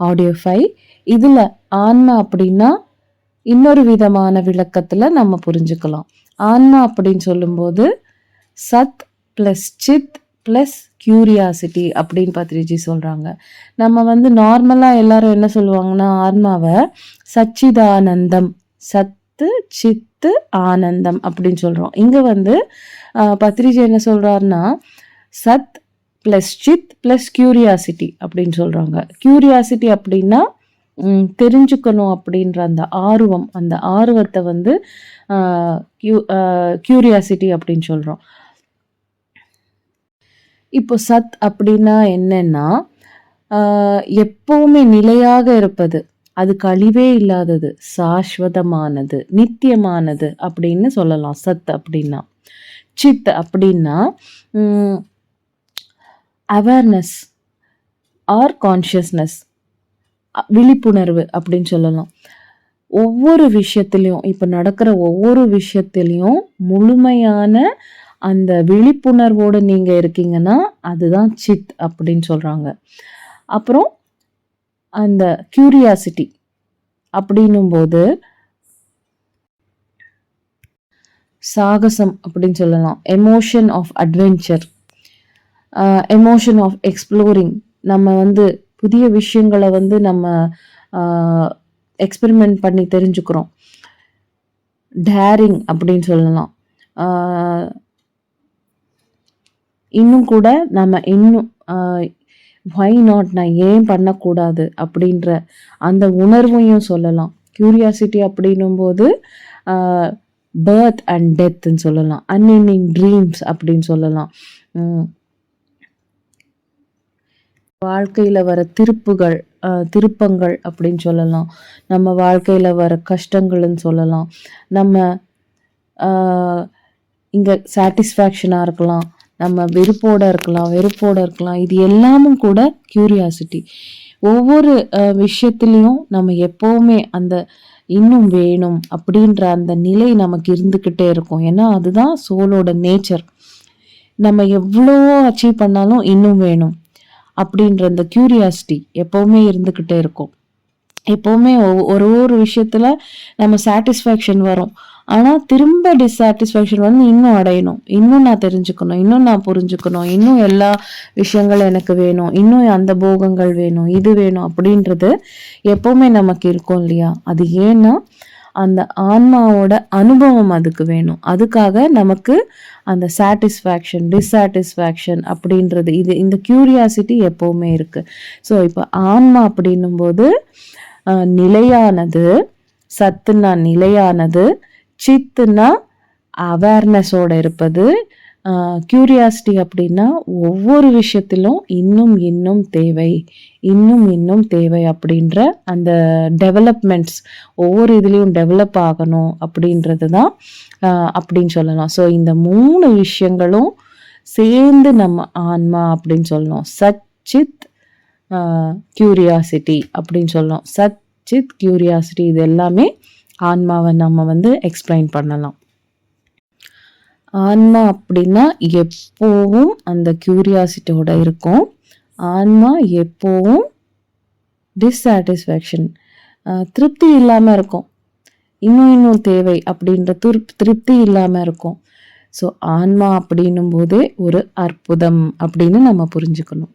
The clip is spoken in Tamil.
ஆடியோ ஃபைவ் இதில் ஆன்மா அப்படின்னா இன்னொரு விதமான விளக்கத்தில் நம்ம புரிஞ்சுக்கலாம். ஆன்மா அப்படின்னு சொல்லும்போது சத் ப்ளஸ் சித் ப்ளஸ் கியூரியாசிட்டி அப்படின்னு பத்ரிஜி சொல்கிறாங்க நம்ம வந்து நார்மலாக எல்லாரும் என்ன சொல்லுவாங்கன்னா ஆன்மாவை சச்சிதானந்தம் சத்து சித்து ஆனந்தம் அப்படின்னு சொல்கிறோம் இங்கே வந்து பத்ரிஜி என்ன சொல்கிறாருன்னா சத் ப்ளஸ் சித் ப்ளஸ் கியூரியாசிட்டி அப்படின்னு சொல்கிறாங்க கியூரியாசிட்டி அப்படின்னா தெரிஞ்சுக்கணும் அப்படின்ற அந்த ஆர்வம் அந்த ஆர்வத்தை வந்து கியூரியாசிட்டி அப்படின்னு சொல்கிறோம் இப்போ சத் அப்படின்னா என்னென்னா எப்போவுமே நிலையாக இருப்பது அது கழிவே இல்லாதது சாஸ்வதமானது நித்தியமானது அப்படின்னு சொல்லலாம். சத் அப்படின்னா சித் அப்படின்னா அவேர்னஸ் ஆர் கான்ஷியஸ்னஸ் விழிப்புணர்வு அப்படின்னு சொல்லலாம். ஒவ்வொரு விஷயத்துலையும் இப்போ நடக்கிற ஒவ்வொரு விஷயத்துலையும் முழுமையான அந்த விழிப்புணர்வோடு நீங்கள் இருக்கீங்கன்னா அதுதான் சித் அப்படின்னு சொல்கிறாங்க அப்புறம் அந்த கியூரியாசிட்டி அப்படின்னும் போது சாகசம் அப்படின்னு சொல்லலாம். Emotion of adventure emotion of exploring நம்ம வந்து புதிய விஷயங்களை வந்து நம்ம எக்ஸ்பெரிமெண்ட் பண்ணி தெரிஞ்சுக்கிறோம். டேரிங் அப்படின்னு சொல்லலாம். இன்னும் கூட நம்ம இன்னும் வை நாட் நான் ஏன் பண்ணக்கூடாது? அப்படின்ற அந்த உணர்வையும் சொல்லலாம். க்யூரியாசிட்டி அப்படின்னும் போது பேர்த் அண்ட் டெத்துன்னு சொல்லலாம். அன்இன்னிங் ட்ரீம்ஸ் அப்படின்னு சொல்லலாம். வாழ்க்கையில் வர திருப்புகள் திருப்பங்கள் அப்படின்னு சொல்லலாம். நம்ம வாழ்க்கையில் வர கஷ்டங்கள்னு சொல்லலாம். நம்ம இங்கே சாட்டிஸ்ஃபேக்ஷனாக இருக்கலாம். நம்ம வெறுப்போட இருக்கலாம் வெறுப்போட இருக்கலாம். இது எல்லாமும் கூட க்யூரியாசிட்டி ஒவ்வொரு விஷயத்துலேயும் நம்ம எப்போவுமே அந்த இன்னும் வேணும் அப்படின்ற அந்த நிலை நமக்கு இருந்துக்கிட்டே இருக்கும். ஏன்னா அதுதான் சோலோட நேச்சர் நம்ம எவ்வளோ அச்சீவ் பண்ணாலும் இன்னும் வேணும். அப்படின்ற அந்த கியூரியாசிட்டி எப்போவுமே இருந்துக்கிட்டே இருக்கும். எப்போவுமே ஒரு ஒரு விஷயத்தில் நம்ம சாட்டிஸ்ஃபேக்ஷன் வரும். ஆனால் திரும்ப டிஸாட்டிஸ்ஃபேக்ஷன் வந்து இன்னும் அடையணும். இன்னும் நான் தெரிஞ்சுக்கணும். இன்னும் நான் புரிஞ்சுக்கணும். இன்னும் எல்லா விஷயங்கள் எனக்கு வேணும். இன்னும் அந்த போகங்கள் வேணும். இது வேணும் அப்படின்றது எப்போவுமே நமக்கு இருக்கும் இல்லையா? அது ஏன்னா அந்த ஆன்மாவோட அனுபவம் அதுக்கு வேணும். அதுக்காக நமக்கு அந்த சாட்டிஸ்ஃபேக்ஷன் டிஸாட்டிஸ்ஃபேக்ஷன் அப்படின்றது. இது இந்த க்யூரியாசிட்டி எப்போவுமே இருக்குது ஸோ இப்போ ஆன்மா அப்படின்னும் போது நிலையானது சத்துனா நிலையானது சித்துனா அவேர்னஸோடு இருப்பது க்யூரியாசிட்டி அப்படின்னா ஒவ்வொரு விஷயத்திலும் இன்னும் இன்னும் தேவை இன்னும் இன்னும் தேவை அப்படின்ற அந்த டெவலப்மெண்ட்ஸ் ஒவ்வொரு இதுலேயும் டெவலப் ஆகணும் அப்படின்றது தான் அப்படின்னு சொல்லலாம். ஸோ இந்த மூணு விஷயங்களும் சேர்ந்து நம்ம ஆன்மா அப்படின்னு சொல்லணும். சச்சித் க்யூரியாசிட்டி அப்படின்னு சொல்லணும் சச்சித் கியூரியாசிட்டி இது எல்லாமே ஆன்மாவை நம்ம வந்து எக்ஸ்பிளைன் பண்ணலாம். ஆன்மா அப்படின்னா எப்போவும் அந்த கியூரியாசிட்டியோட இருக்கும். ஆன்மா எப்போவும் டிஸ்சாட்டிஸ்ஃபேக்ஷன் திருப்தி இல்லாமல் இருக்கும். இன்னும் இன்னும் தேவை அப்படின்ற திருப் திருப்தி இல்லாமல் இருக்கும். ஸோ ஆன்மா அப்படின்னும் போதே ஒரு அற்புதம் அப்படின்னு நம்ம புரிஞ்சுக்கணும்.